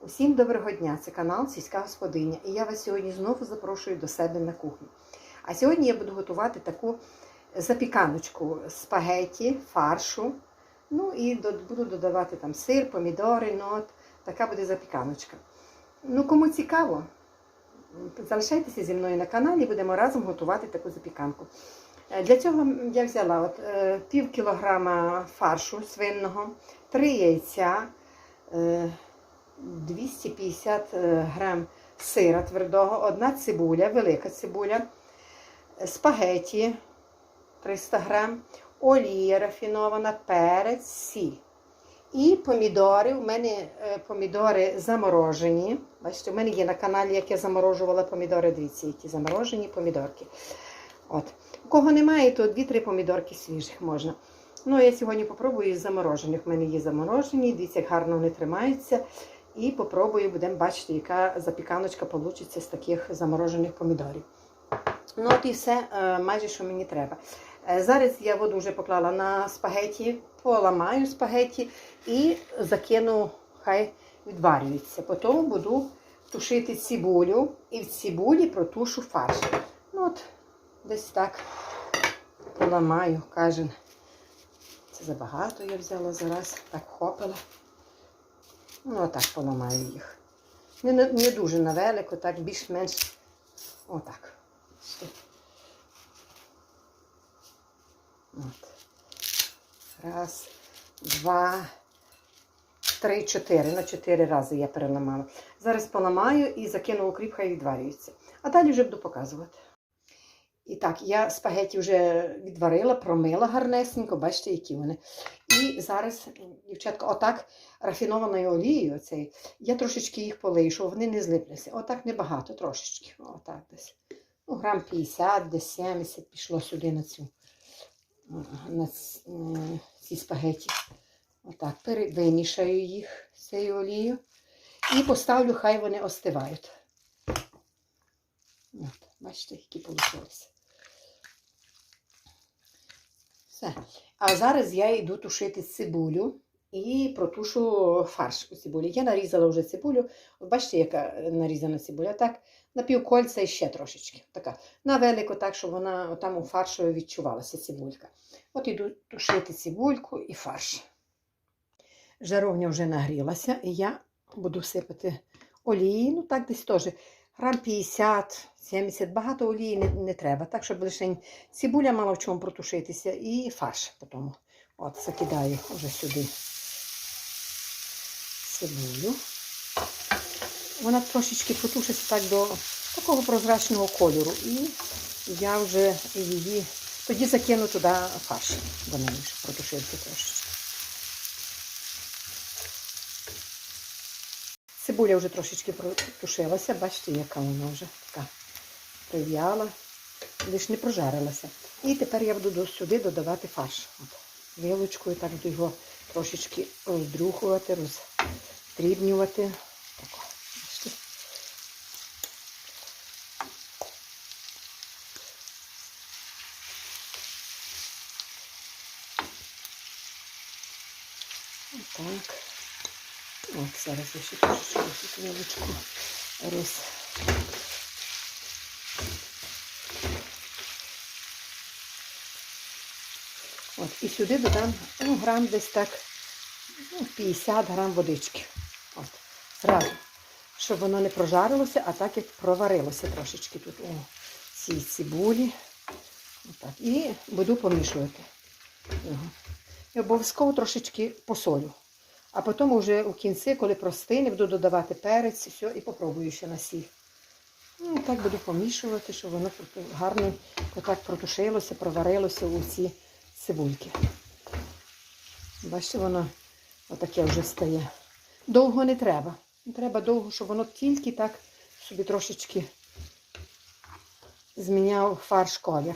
Усім доброго дня! Це канал Сільська Господиня. І я вас сьогодні знову запрошую до себе на кухню. А сьогодні я буду готувати таку запіканочку спагеті, фаршу. Ну і буду додавати там сир, помідори, нот. Така буде запіканочка. Ну, кому цікаво, залишайтеся зі мною на каналі, будемо разом готувати таку запіканку. Е, Для цього я взяла от, е, пів кілограма фаршу свинного, три яйця. Е, 250 е, грам сира твердого, одна цибуля, велика цибуля, спагеті 300 грам, олія рафінована, перець, сіль. І помідори. У мене е, помідори заморожені. Бачите, у мене є на каналі, як я заморожувала помідори. Дивіться, які заморожені помідорки. От. У кого немає, то 2-3 помідорки свіжих можна. Ну, я сьогодні попробую із заморожених. У мене є заморожені, дивіться, як гарно вони тримаються. І попробую, будемо бачити, яка запіканочка вийде з таких заморожених помідорів. Ну, от і все, е, майже що мені треба. Е, Зараз я воду вже поклала на спагеті, поламаю спагеті і закину, хай відварюється. Потім буду тушити цибулю і в цибулі протушу фарш. Ну, от, десь так поламаю, кожен. Це забагато я взяла зараз, так хопила. Ну, отак поламаю їх. Не, не дуже на велико, так більш-менш отак. От. Раз, два, три, чотири. На чотири рази я переламала. Зараз поламаю і закину укріп, хай відварюється. А далі вже буду показувати. І так, я спагеті вже відварила, промила гарнесенько, бачите, які вони. І зараз, дівчатка, отак рафінованою олією, оцей, я трошечки їх полию, щоб вони не злиплися. Отак небагато, трошечки. Отак десь. Ну, грам 50, десь 70 пішло сюди на цю на ці спагеті. Отак, вимішаю їх з цією олією і поставлю, хай вони остивають. От, бачите, які вийшли. Все. А зараз я йду тушити цибулю і протушу фарш у цибулі. Я нарізала вже цибулю. Бачите, яка нарізана цибуля. Так, на півкольця і ще трошечки. Така. На велико, так, щоб вона там у фаршу відчувалася цибулька. От іду тушити цибульку і фарш. Жаровня вже нагрілася, і я буду сипати олії. Ну так десь теж грам 50, 70, багато олії не, не треба. Так, щоб лише цибуля мала в чому протушитися і фарш потім. От, закидаю вже сюди цибулю. Вона трошечки протушиться так до такого прозрачного кольору. І я вже її тоді закину туди фарш до неї, щоб трошечки. Цибуля вже трошечки протушилася, бачите, яка вона вже така прив'яла, лише не прожарилася. І тепер я буду сюди додавати фарш. От, вилочкою так буду його трошечки роздрюхувати, роздрібнювати. Так, бачите. Отак. От, зараз я ще трошечки тут роз. От, і сюди додам ну, грам десь так ну, 50 грам водички. От, зразу. Щоб воно не прожарилося, а так як проварилося трошечки тут у цій цибулі. Отак. І буду помішувати його. І обов'язково трошечки посолю. А потім вже у кінці, коли простине, буду додавати перець і все, і попробую ще на сіль. Ну, так буду помішувати, щоб воно гарно отак протушилося, проварилося у ці цибульки. Бачите, воно отаке вже стає. Довго не треба. Треба довго, щоб воно тільки так собі трошечки зміняв фарш колір.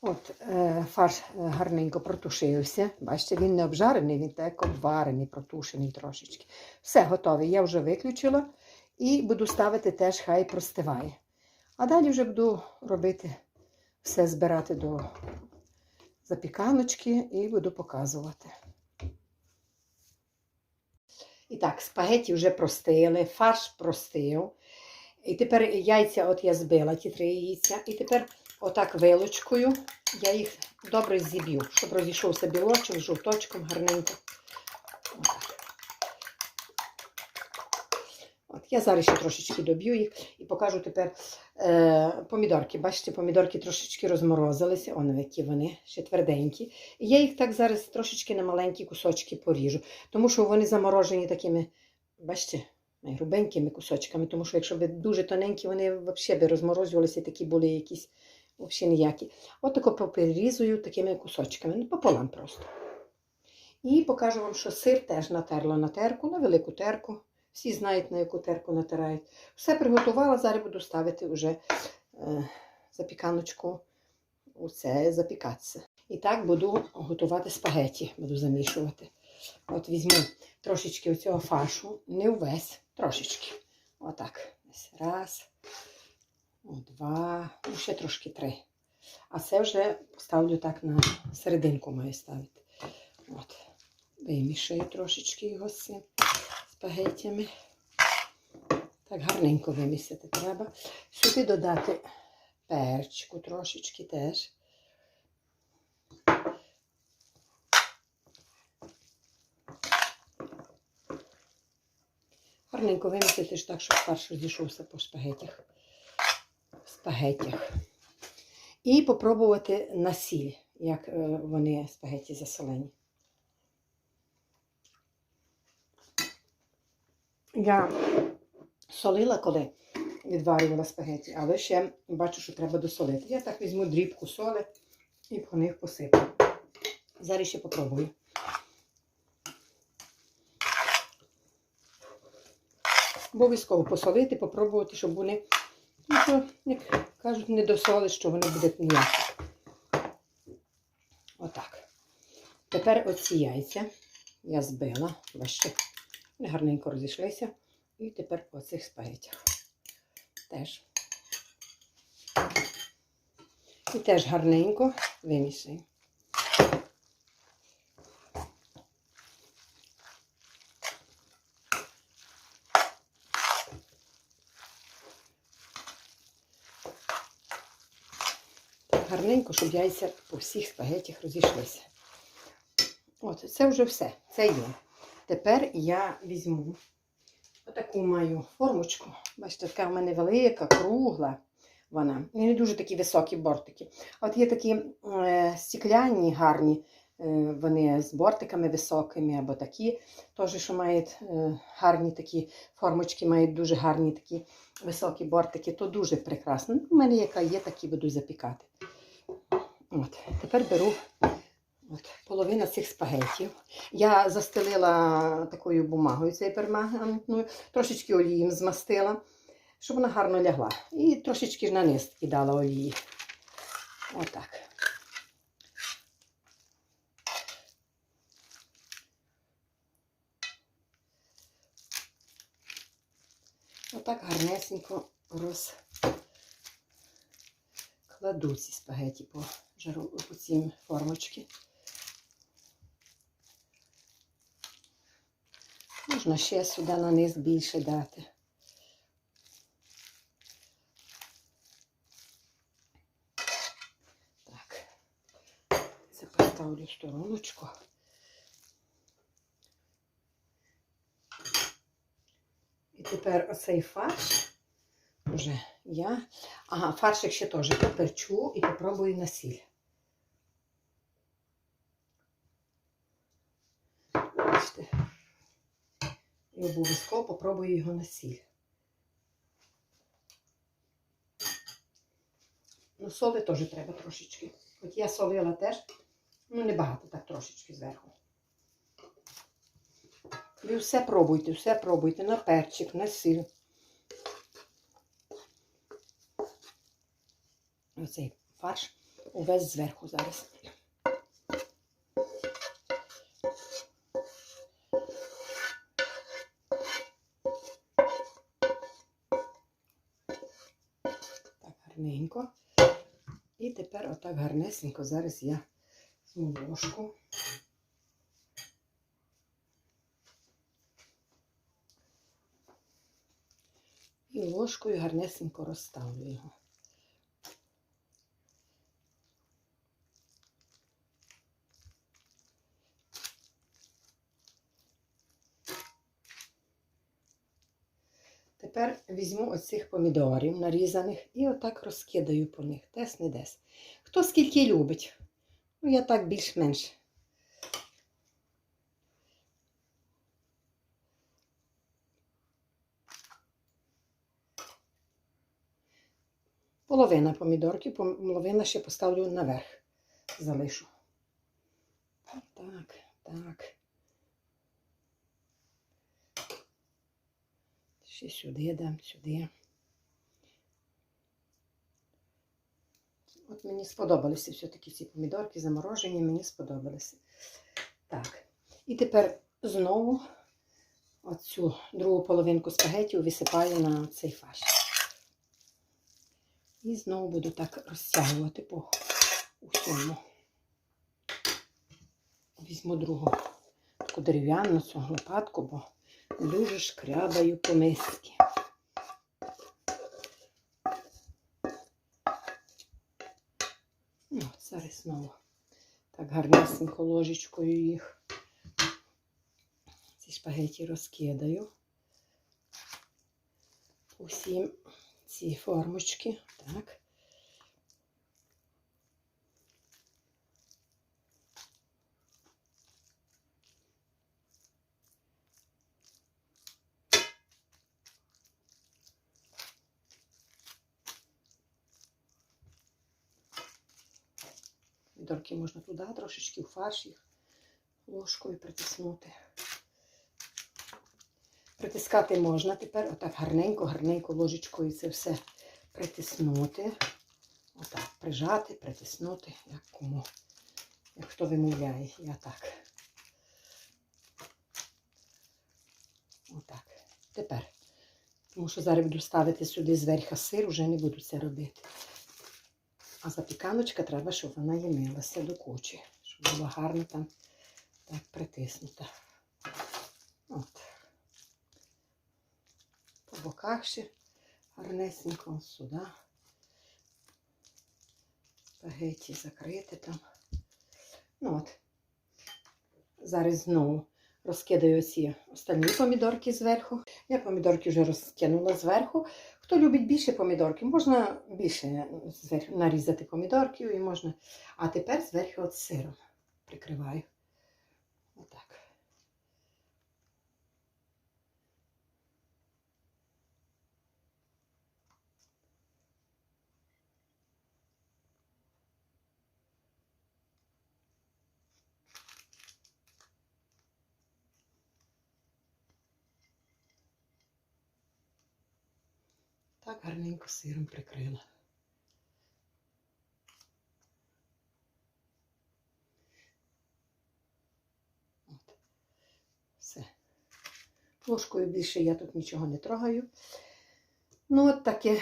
От е, фарш е, гарненько протушився. Бачите, він не обжарений, він так обварений, протушений трошечки. Все готове. Я вже виключила і буду ставити теж, хай простиває. А далі вже буду робити все збирати до запіканочки і буду показувати. І так, спагеті вже простили, фарш простив. І тепер яйця от я збила, ті три яйця. І тепер отак вилочкою я їх добре зіб'ю, щоб розійшовся білочок з жовточком гарненько. Я зараз ще трошечки доб'ю їх і покажу тепер е, помідорки. Бачите, помідорки трошечки розморозилися, вони які вони, ще тверденькі. І я їх так зараз трошечки на маленькі кусочки поріжу, тому що вони заморожені такими, бачите, грубенькими кусочками, тому що якщо б дуже тоненькі, вони взагалі розморозювалися, такі були якісь взагалі ніякі. От тако поперерізую такими кусочками, ну пополам просто. І покажу вам, що сир теж натерла на терку, на велику терку. Всі знають, на яку терку натирають. Все приготувала, зараз буду ставити вже е, запіканочку у це запікатися. І так буду готувати спагеті, буду замішувати. От візьму трошечки цього фаршу, не увесь, трошечки. Отак. Раз, два, ну ще трошки три. А це вже поставлю так на серединку маю ставити. От. Вимішаю трошечки його з спагеттями. Так гарненько вимісити треба. Сюди додати перчику трошечки теж. Гарненько вимісити так, щоб фарш розійшовся по спагеттях. Спагеттях. І попробувати на сіль, як е, вони спагетті засолені. Я солила, коли відварювала спагеті, але ще бачу, що треба досолити. Я так візьму дрібку соли і по них посиплю. Зараз ще попробую. Обов'язково посолити, попробувати, щоб вони, ну, що, як кажуть, не досоли, що вони будуть ніякі. Отак. Тепер оці яйця я збила, бачите. Вони гарненько розійшлися. І тепер по цих спагетях. Теж. І теж гарненько вимішаю. Гарненько, щоб яйця по всіх спагетях розійшлися. От, це вже все. Це є. Тепер я візьму отаку маю формочку. Бачите, така в мене велика, кругла вона. І не дуже такі високі бортики. От є такі е, стекляні, гарні, е, вони з бортиками високими, або такі, теж, що мають е, гарні такі формочки, мають дуже гарні такі високі бортики, то дуже прекрасно. У мене яка є, такі буду запікати. От, Тепер беру От, половина цих спагетів. Я застелила такою бумагою цей пергаментною, трошечки олієм змастила, щоб вона гарно лягла. І трошечки на низ кидала олії. Отак. Отак гарнесенько розкладу ці спагеті по жару по цій формочці. Можна ще сюди на низ більше дати. Так, це поставлю стороночку. І тепер оцей фарш вже я. Ага, фаршик ще теж поперчу і попробую на сіль. Бачите. І обов'язково попробую його на сіль. Ну, соли теж треба трошечки. Хоч я солила теж, ну небагато, так трошечки зверху. Ви все пробуйте, все пробуйте на перчик, на сіль. Оцей фарш увесь зверху зараз. Гарненько. І тепер отак гарнесенько зараз я Візьму ложку. І ложкою гарнесенько розставлю його. Тепер візьму оцих помідорів нарізаних і отак розкидаю по них. Десь не десь. Хто скільки любить. Ну, я так більш-менш. Половина помідорки, половина ще поставлю наверх. Залишу. Так, так. Ще сюди дам, сюди. От мені сподобалися все-таки ці помідорки заморожені, мені сподобалися. Так. І тепер знову оцю другу половинку спагетів висипаю на цей фарш. І знову буду так розтягувати по усьому. Візьму другу таку дерев'яну цю лопатку, бо дуже шкрябаю по миски. Ну, от зараз знову так гарнесенько ложечкою їх. Ці шпагеті розкидаю. Усім ці формочки. Так. Помідорки можна туди трошечки в фарш їх ложкою притиснути. Притискати можна тепер отак гарненько, гарненько ложечкою це все притиснути. Отак, прижати, притиснути, як кому. Як хто вимовляє, я так. Отак. Тепер. Тому що зараз буду ставити сюди зверху сир, вже не буду це робити. А запіканочка треба, щоб вона ємилася до кучі, щоб була гарно там так притиснута. От. По боках ще гарнесенько сюди. Спагетті закрити там. Ну от. Зараз знову розкидаю ці останні помідорки зверху. Я помідорки вже розкинула зверху. Хто любить більше помідорки, можна більше нарізати помідорків і можна. А тепер зверху от сиром прикриваю. Отак. Так гарненько сиром прикрила. От. Все. Ложкою більше я тут нічого не трогаю. Ну, от таке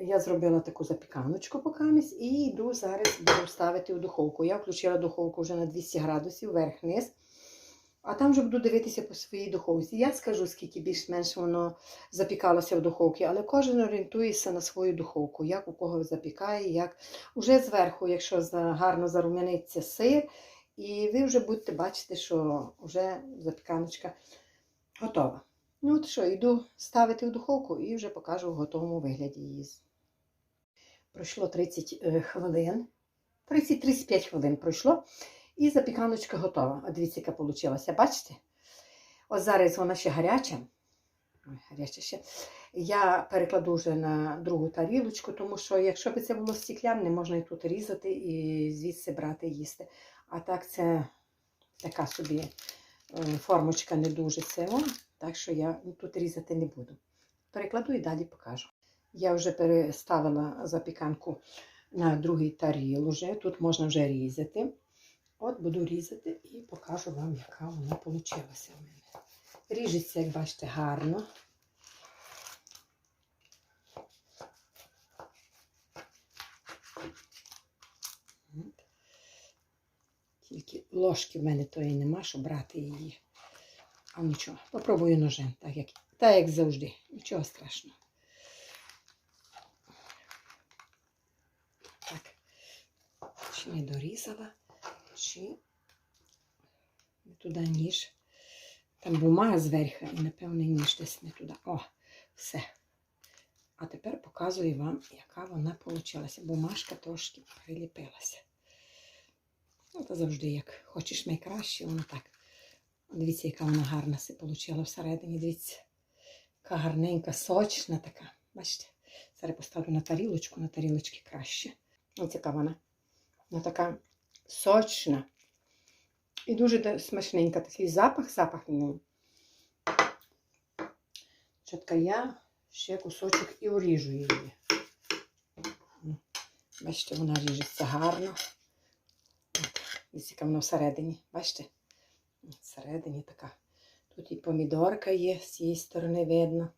я зробила таку запіканочку покамість і йду зараз буду ставити в духовку. Я включила духовку вже на 200 градусів, вверх-вниз. А там вже буду дивитися по своїй духовці. Я скажу, скільки більш-менш воно запікалося в духовці, але кожен орієнтується на свою духовку, як у кого запікає, як уже зверху, якщо гарно зарум'яниться сир, і ви вже будете бачити, що вже запіканочка готова. Ну от що, йду ставити в духовку і вже покажу в готовому вигляді її. Пройшло 30 е, хвилин. 30-35 хвилин пройшло. І запіканочка готова. А дивіться, яка вийшла. Бачите? Ось зараз вона ще гаряча. Гаряча ще. Я перекладу вже на другу тарілочку, тому що якщо б це було стекляне, можна і тут різати і звідси брати їсти. А так це така собі е, формочка не дуже сила, так що я тут різати не буду. Перекладу і далі покажу. Я вже переставила запіканку на другий таріл. Уже. Тут можна вже різати. От буду різати і покажу вам, яка вона вийшла в мене. Ріжеться, як бачите, гарно. От. Ті ложки в мене тої нема, щоб брати її. А нічого, попробую ножем, так як, так як завжди. Нічого страшного. Так. Чи не дорізала, чи не туди ніж. Там бумага зверху і, напевно, ніж десь не туди. О, все. А тепер показую вам, яка вона вийшла. Бумажка трошки приліпилася. Ну, то завжди, як хочеш найкраще, воно так. Дивіться, яка вона гарна се вийшла всередині. Дивіться, яка гарненька, сочна така. Бачите? Зараз поставлю на тарілочку, на тарілочки краще. Ось яка вона. Вона така сочна. І дуже смачненька. Такий запах, запах в неї. Чітка я ще кусочок і уріжу її. Бачите, вона ріжеться гарно. Яка вона всередині. Бачите? Всередині така. Тут і помідорка є, з цієї сторони видно.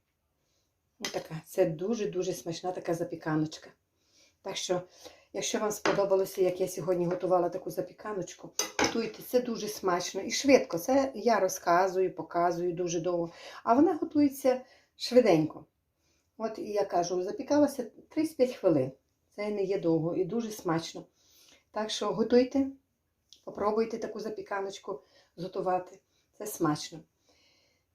Ось така. Це дуже-дуже смачна така запіканочка. Так що, якщо вам сподобалося, як я сьогодні готувала таку запіканочку, готуйте. Це дуже смачно і швидко. Це я розказую, показую дуже довго. А вона готується швиденько. От і я кажу, запікалася 35 хвилин. Це не є довго і дуже смачно. Так що готуйте, попробуйте таку запіканочку зготувати. Це смачно.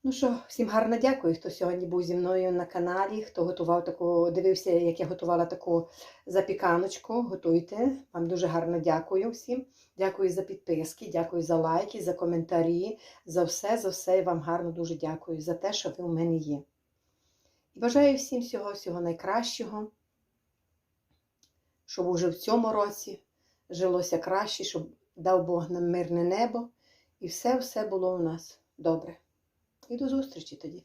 Ну що, всім гарно дякую, хто сьогодні був зі мною на каналі, хто готував таку, дивився, як я готувала таку запіканочку. Готуйте. Вам дуже гарно дякую всім. Дякую за підписки, дякую за лайки, за коментарі, за все, за все. Я вам гарно дуже дякую за те, що ви у мене є. І бажаю всім всього, всього найкращого, щоб уже в цьому році жилося краще, щоб дав Бог нам мирне небо, і все-все було у нас добре. І до зустрічі тоді.